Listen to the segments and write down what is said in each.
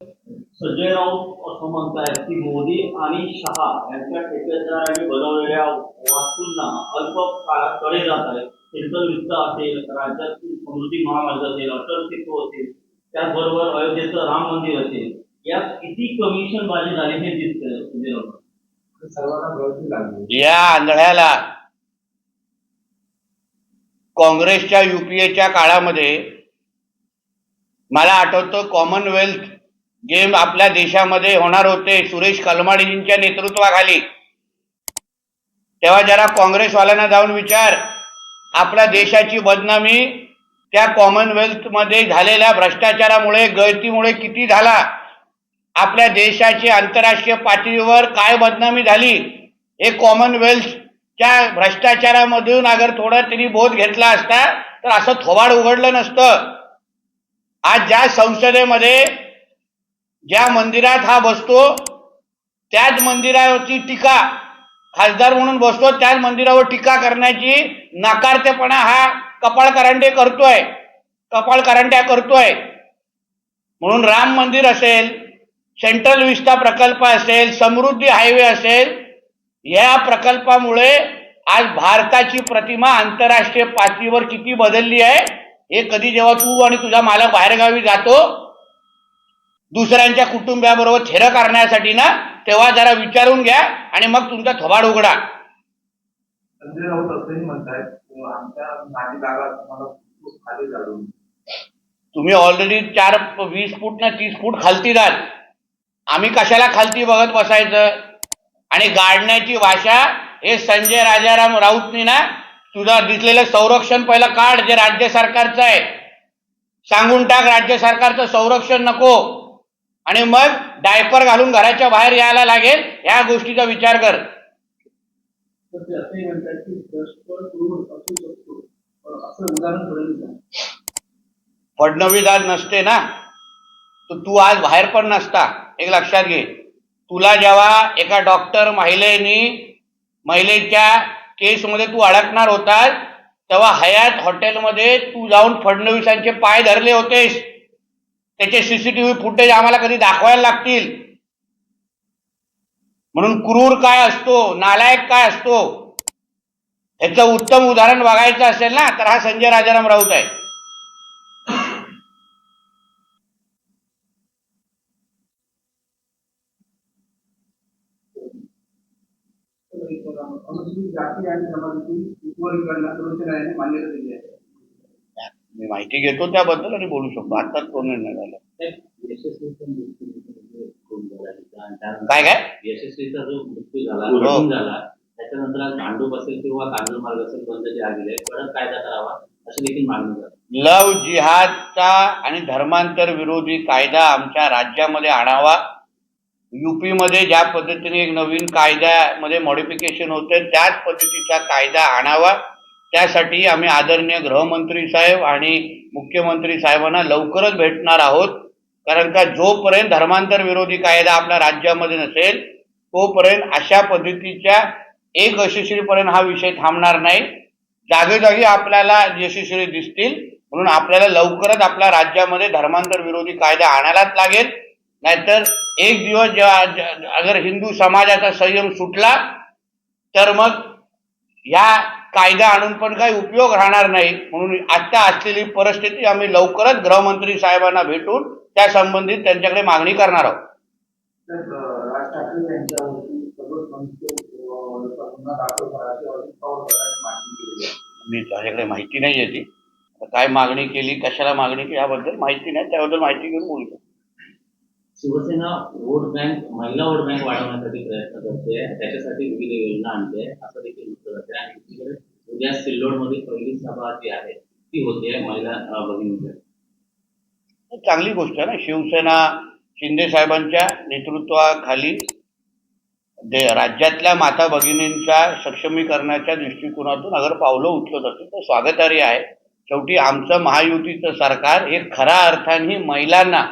संजय राऊत असं म्हणतायत की मोदी आणि शहा यांच्या ठेकेदारांनी बनवलेल्या वास्तूंना अल्प काळात जात आहेत. सेंट्रल वित्त असेल राज्यातील समृद्धी महामार्ग असेल अटल सेतू असेल त्याचबरोबर अयोध्येचं राम मंदिर असेल. यात किती कमिशन बाजी झाली हे दिसतंय संजय राऊत सर्वांना गळती लागली या आंधळ्याला काँग्रेसच्या युपीएच्या काळामध्ये मला आठवतं कॉमनवेल्थ गेम आपल्या देशामध्ये होणार होते सुरेश कलमाडीजींच्या नेतृत्वाखाली. तेव्हा जरा काँग्रेसवाल्यांना जाऊन विचार. आपल्या देशाची बदनामी त्या कॉमनवेल्थमध्ये झालेल्या भ्रष्टाचारामुळे गळतीमुळे किती झाला? आपल्या देशाची आंतरराष्ट्रीय पातळीवर काय बदनामी झाली? हे कॉमनवेल्थच्या भ्रष्टाचारामधून अगर थोडा त्यांनी बोध घेतला असता तर असं थोबाड उघडलं नसतं. आज ज्या संसदेमध्ये ज्या मंदिरात हा बसतो त्याच मंदिरावरची टीका खासदार म्हणून बसतो त्याच मंदिरावर टीका करण्याची नाकारतेपणा हा कपाळ करांडे करतोय कपाळ करांड्या करतोय. म्हणून राम मंदिर असेल सेंट्रल विस्ता प्रकल्प असेल समृद्धी हायवे असेल या प्रकल्पामुळे आज भारताची प्रतिमा आंतरराष्ट्रीय पातळीवर किती बदलली आहे हे कधी जेव्हा तू आणि तुझा मालक बाहेरगावी जातो दुसऱ्यांच्या कुटुंबियाबरोबर थेरं करण्यासाठी ना तेव्हा जरा विचारून घ्या आणि मग तुमचा थोबाड उघडा. संजय राऊत असंही म्हणतायत की आमच्या नादी जागा तुम्हाला खूप खाली जाडून तुम्ही ऑलरेडी चार वीस फूट ना तीस फूट खालती जाल. आम्ही कशाला खालती बघत बसायचं? आणि गाडण्याची भाषा हे संजय राजाराम राऊतनी ना तुझा दिसलेलं संरक्षण पहिलं काढ जे राज्य सरकारचं आहे. सांगून टाक राज्य सरकारचं संरक्षण नको. आणि मग डायपर घालून घराच्या बाहेर यायला लागेल या गोष्टीचा विचार कर. फडणवीस आज नसते ना? तर तू आज बाहेर पण नसता. एक लक्षात घे. तुला जेव्हा एका डॉक्टर महिलेनी महिलेच्या केसमध्ये तू अडकणार होतास तेव्हा हयात हॉटेलमध्ये तू जाऊन फडणवीसांचे पाय धरले होतेस. त्याचे सीसीटीव्ही फुटेज आम्हाला कधी दाखवायला लागतील? म्हणून क्रूर काय असतो नालायक काय असतो? याचं उत्तम उदाहरण बघायचं असेल ना तर हा संजय राजाराम राऊत आहे. जाती आणि जमातीची मान्यता दिली आहे. मी माहिती घेतो त्याबद्दल आणि बोलू शकतो. आताच तो निर्णय झाला. काय काय? यशस्वीचा जो मृत्यू झाला हो. त्याच्यानंतर आज भांडूप असेल किंवा कांदूर मार्ग असेल आलेली आहे कडक कायदा करावा अशी देखील मागणी करतात लव जिहादचा आणि धर्मांतर विरोधी कायदा आमच्या राज्यामध्ये आणावा. युपी मध्ये ज्या पद्धतीने एक नवीन कायद्यामध्ये मॉडिफिकेशन होते त्याच पद्धतीचा कायदा आणावा. त्यासाठी आम्ही आदरणीय गृहमंत्री साहेब आणि मुख्यमंत्री साहेबांना लवकरच भेटणार आहोत. कारण का जोपर्यंत धर्मांतर विरोधी कायदा आपल्या राज्यामध्ये नसेल तोपर्यंत अशा पद्धतीच्या एक यशस्वीपर्यंत हा विषय थांबणार नाही. जागोजागी आपल्याला यशस्वी दिसतील म्हणून आपल्याला लवकरच आपल्या राज्यामध्ये धर्मांतर विरोधी कायदा आणायलाच लागेल. नाहीतर एक दिवस जेव्हा अगर हिंदू समाजाचा संयम सुटला तर मग या कायदा आणून पण काही उपयोग राहणार नाही. म्हणून आता असलेली परिस्थिती आम्ही लवकरच गृहमंत्री साहेबांना भेटून त्या संबंधित त्यांच्याकडे मागणी करणार आहोत. मी त्याच्याकडे माहिती नाही आहे ती. काय मागणी केली कशाला मागणी केली याबद्दल माहिती नाही त्याबद्दल माहिती घेऊन बोलू शकतो. शिवसेना वोट बँक महिला वोट बँक वाढवण्यासाठी प्रयत्न करते. त्याच्यासाठी विविध योजना आणते. असं देखील म्हटलं जाते. आणि दुसरीकडे उद्या सिल्लोडमध्ये पहिली सभा जी आहे ती होते महिला अं, चांगली गोष्ट आहे ना. शिवसेना शिंदे साहेबांच्या नेतृत्वाखाली दे राज्यातल्या माता भगिनींच्या सक्षमीकरणाच्या दृष्टिकोनातून अगर पावलं उचलत असतील तर स्वागतार्ह आहे. शेवटी आमचं महायुतीचं सरकार हे खऱ्या अर्थाने महिलांना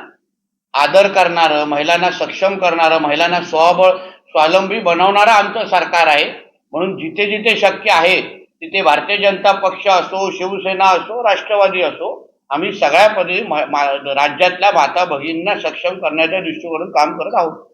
आदर करणारं महिलांना सक्षम करणारं महिलांना स्वबळ स्वावलंबी बनवणारं आमचं सरकार आहे. म्हणून जिथे जिथे शक्य आहे तिथे भारतीय जनता पक्ष असो शिवसेना असो राष्ट्रवादी असो आम्ही सगळ्या पद्धती म- मा- राज्यातल्या माता भगिनींना सक्षम करण्याच्या दृष्टीकोनातून काम करत आहोत.